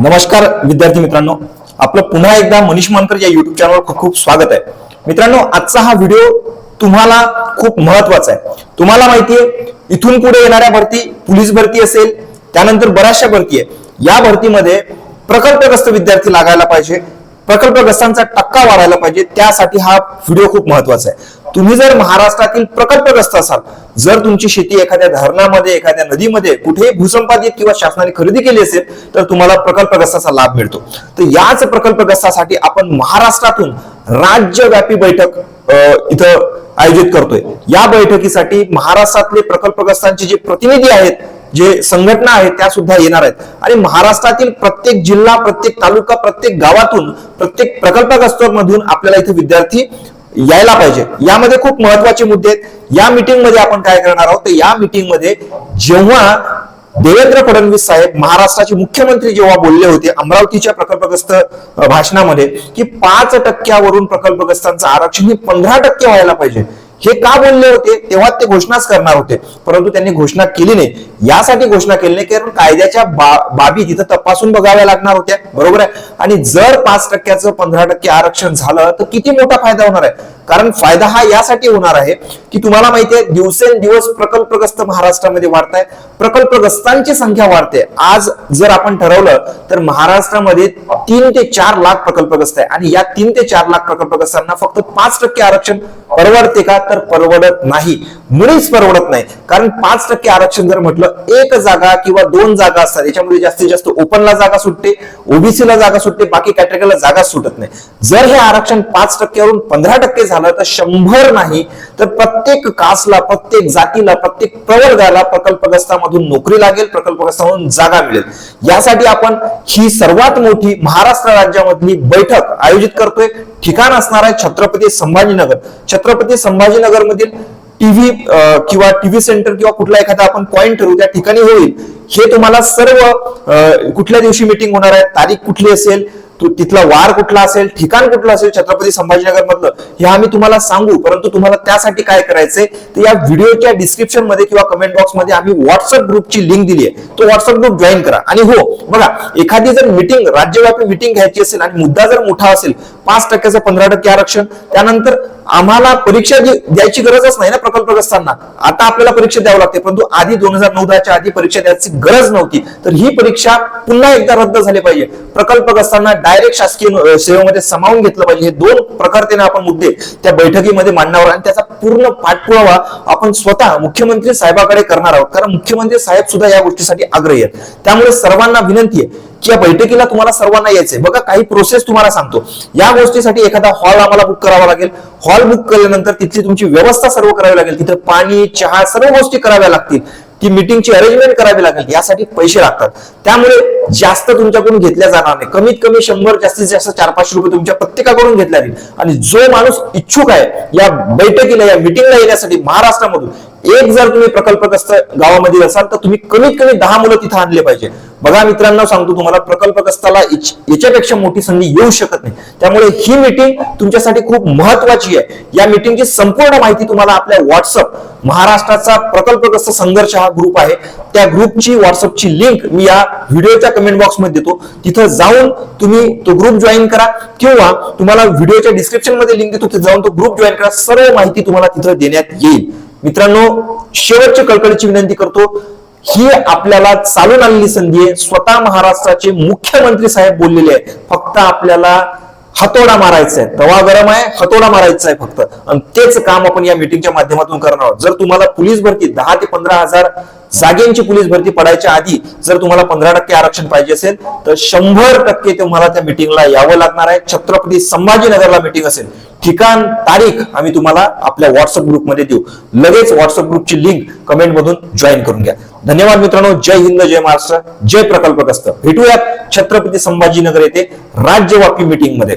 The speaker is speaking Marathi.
नमस्कार विद्यार्थी मित्रांनो. आपलं पुन्हा एकदा मनीष मानकर या युट्यूब चॅनलवर खूप खूप स्वागत आहे. मित्रांनो आजचा हा व्हिडिओ तुम्हाला खूप महत्त्वाचा आहे. तुम्हाला माहितीये इथून पुढे येणाऱ्या भरती पोलीस भरती असेल त्यानंतर बऱ्याचशा भरती आहे. या भरतीमध्ये प्रकल्पग्रस्त विद्यार्थी लागायला पाहिजे प्रकल्पग्रस्तांचा टक्का वाढायला पाहिजे त्यासाठी हा व्हिडिओ खूप महत्त्वाचा आहे. तुम्ही जर महाराष्ट्रातील प्रकल्पग्रस्त असाल जर तुमची शेती एखाद्या धरणामध्ये एखाद्या नदीमध्ये कुठेही भूसंपादित किंवा शासनाने खरेदी केली असेल तर तुम्हाला प्रकल्पग्रस्ताचा लाभ मिळतो. तर याच प्रकल्पग्रस्तासाठी आपण महाराष्ट्रातून राज्यव्यापी बैठक इथं आयोजित करतोय. या बैठकीसाठी महाराष्ट्रातले प्रकल्पग्रस्तांचे जे प्रतिनिधी आहेत जे संघटना आहेत त्या सुद्धा येणार आहेत. आणि महाराष्ट्रातील प्रत्येक जिल्हा प्रत्येक तालुका प्रत्येक गावातून प्रत्येक प्रकल्पग्रस्तांमधून आपल्याला इथे विद्यार्थी यायला पाहिजे. यामध्ये खूप महत्त्वाचे मुद्दे आहेत. या मीटिंगमध्ये आपण काय करणार आहोत? तर या मीटिंगमध्ये जेव्हा देवेंद्र फडणवीस साहेब महाराष्ट्राचे मुख्यमंत्री जेव्हा बोलले होते अमरावतीच्या प्रकल्पग्रस्त भाषणामध्ये की पाच टक्क्यावरून प्रकल्पग्रस्तांचं आरक्षण हे पंधरा टक्के व्हायला पाहिजे. हे का बोलले होते? तेव्हा ते घोषणाच करणार होते. परंतु त्यांनी घोषणा केली नाही. यासाठी घोषणा केली नाही कारण कायद्याच्या बा- बाबी तिथं तपासून बघाव्या लागणार होत्या. बरोबर आहे? आणि जर पाच टक्क्याचं पंधरा टक्के आरक्षण झालं तर किती मोठा फायदा होणार आहे? कारण फायदा हा यासाठी होणार आहे की तुम्हाला माहिती आहे दिवसेंदिवस प्रकल्पग्रस्त महाराष्ट्रामध्ये वाढत आहे प्रकल्पग्रस्तांची संख्या वाढते. आज जर आपण ठरवलं तर महाराष्ट्रामध्ये तीन ते चार लाख प्रकल्पग्रस्त आहे. आणि या तीन ते चार लाख प्रकल्पग्रस्तांना फक्त पाच टक्के आरक्षण परवडते का? तर परवडत नाही. मुळीच परवडत नाही. कारण पाच टक्के आरक्षण जर म्हटलं एक जागा किंवा दोन जागा असतात याच्यामध्ये जास्तीत जास्त ओपनला जागा सुटते ओबीसीला जागा सुटते बाकी कॅटेगरीला जागा सुटत नाही. जर हे आरक्षण पाच टक्क्यावरून पंधरा टक्के झालं झालं तर शंभर नाही तर प्रत्येक कासला प्रत्येक जातीला प्रत्येक प्रवर्गाला प्रकल्पग्रस्तामधून नोकरी लागेल प्रकल्पग्रस्तामधून जागा मिळेल. यासाठी आपण ही सर्वात मोठी महाराष्ट्र राज्यामधली बैठक आयोजित करतोय. ठिकाण असणार आहे छत्रपती संभाजीनगर. छत्रपती संभाजीनगर मधील टीव्ही किंवा टीव्ही सेंटर किंवा कुठला एखादा आपण पॉईंट ठरवू त्या ठिकाणी होईल. हे तुम्हाला सर्व कुठल्या दिवशी मीटिंग होणार आहे तारीख कुठली असेल तिथला वार कुठला असेल ठिकाण कुठलं असेल छत्रपती संभाजीनगर मधलं हे आम्ही तुम्हाला सांगू. परंतु तुम्हाला त्यासाठी काय करायचंय तर या व्हिडिओच्या डिस्क्रिप्शनमध्ये किंवा कमेंट बॉक्समध्ये आम्ही व्हॉट्सअप ग्रुपची लिंक दिली आहे. तो व्हॉट्सअप ग्रुप जॉईन करा. आणि हो बघा एखादी जर मिटिंग राज्यव्यापी मिटिंग घ्यायची असेल आणि मुद्दा जर मोठा असेल पाच टक्क्याचं पंधरा टक्के आरक्षण त्यानंतर आम्हाला परीक्षा द्यायची गरजच नाही ना प्रकल्पग्रस्तांना. आता आपल्याला परीक्षा द्यावी लागते परंतु आधी दोन हजार नऊ दहाच्या आधी परीक्षा द्यायची गरज नव्हती. तर ही परीक्षा पुन्हा एकदा रद्द झाली पाहिजे. प्रकल्पग्रस्तांना डायरेक्ट शासकीय सेवेमध्ये सामावून घेतलं पाहिजे. हे दोन प्रकारतेने आपण मुद्दे त्या बैठकीमध्ये मांडणार आणि त्याचा पूर्ण पाठपुरावा आपण स्वतः मुख्यमंत्री साहेबाकडे करणार आहोत. कारण मुख्यमंत्री साहेब सुद्धा या गोष्टीसाठी आग्रही आहेत. त्यामुळे सर्वांना विनंती आहे की या बैठकीला तुम्हाला सर्वांना यायचंय बघा काही प्रोसेस तुम्हाला सांगतो. या गोष्टीसाठी एखादा हॉल आम्हाला बुक करावा लागेल. हॉल बुक केल्यानंतर तिथली तुमची व्यवस्था सर्व करावी लागेल. तिथे पाणी चहा सर्व गोष्टी कराव्या लागतील. ती मीटिंगची अरेंजमेंट करावी लागेल. यासाठी पैसे लागतात. त्यामुळे जास्त तुमच्याकडून घेतल्या जाणार नाही. कमीत कमी शंभर जास्तीत जास्त चार पाचशे रुपये तुमच्या प्रत्येकाकडून घेतल्या जाईल आणि जो माणूस इच्छुक आहे या बैठकीला या मिटिंगला येण्यासाठी महाराष्ट्रामधून एक जर तुम्ही प्रकल्पग्रस्त गावामध्ये असाल तर तुम्ही कमीत कमी दहा मुलं तिथं आणले पाहिजे. बघा मित्रांनो सांगतो तुम्हाला प्रकल्पग्रस्ताला याच्यापेक्षा मोठी संधी येऊ शकत नाही. त्यामुळे ही मीटिंग तुमच्यासाठी खूप महत्वाची आहे. या मीटिंगची संपूर्ण माहिती तुम्हाला आपल्या व्हॉट्सअप महाराष्ट्राचा प्रकल्पग्रस्त संघर्ष हा ग्रुप आहे. त्या ग्रुपची व्हॉट्सअपची लिंक मी या व्हिडिओच्या कमेंट बॉक्समध्ये देतो. तिथं जाऊन तुम्ही तो ग्रुप जॉईन करा किंवा तुम्हाला व्हिडिओच्या डिस्क्रिप्शनमध्ये लिंक देतो. तिथे जाऊन तो ग्रुप जॉईन करा. सर्व माहिती तुम्हाला तिथं देण्यात येईल. मित्रांनो शेवटची कळकळीची विनंती करतो ही आपल्याला चालून आलेली संधी आहे. स्वतः महाराष्ट्राचे मुख्यमंत्री साहेब बोललेले आहे फक्त आपल्याला हातोडा मारायचा आहे. तवा गरम आहे हातोडा मारायचा आहे फक्त. आणि तेच काम आपण या मिटिंगच्या माध्यमातून करणार आहोत. जर तुम्हाला पोलीस भरती दहा ते पंधरा हजार जागेंची पोलीस भरती पडायच्या आधी जर तुम्हाला पंधरा टक्के आरक्षण पाहिजे असेल तर शंभर टक्के तुम्हाला त्या मिटिंगला यावं लागणार आहे. छत्रपती संभाजीनगरला मिटिंग असेल. ठिकाण तारीख आम्ही तुम्हाला आपल्या व्हॉट्सअप ग्रुपमध्ये देऊ. लगेच व्हॉट्सअप ग्रुपची लिंक कमेंट मधून जॉईन करून घ्या. धन्यवाद मित्रांनो. जय हिंद जय महाराष्ट्र जय प्रकल्पग्रस्त भेटूयात छत्रपती संभाजीनगर येथे राज्यव्यापी मीटिंगमध्ये.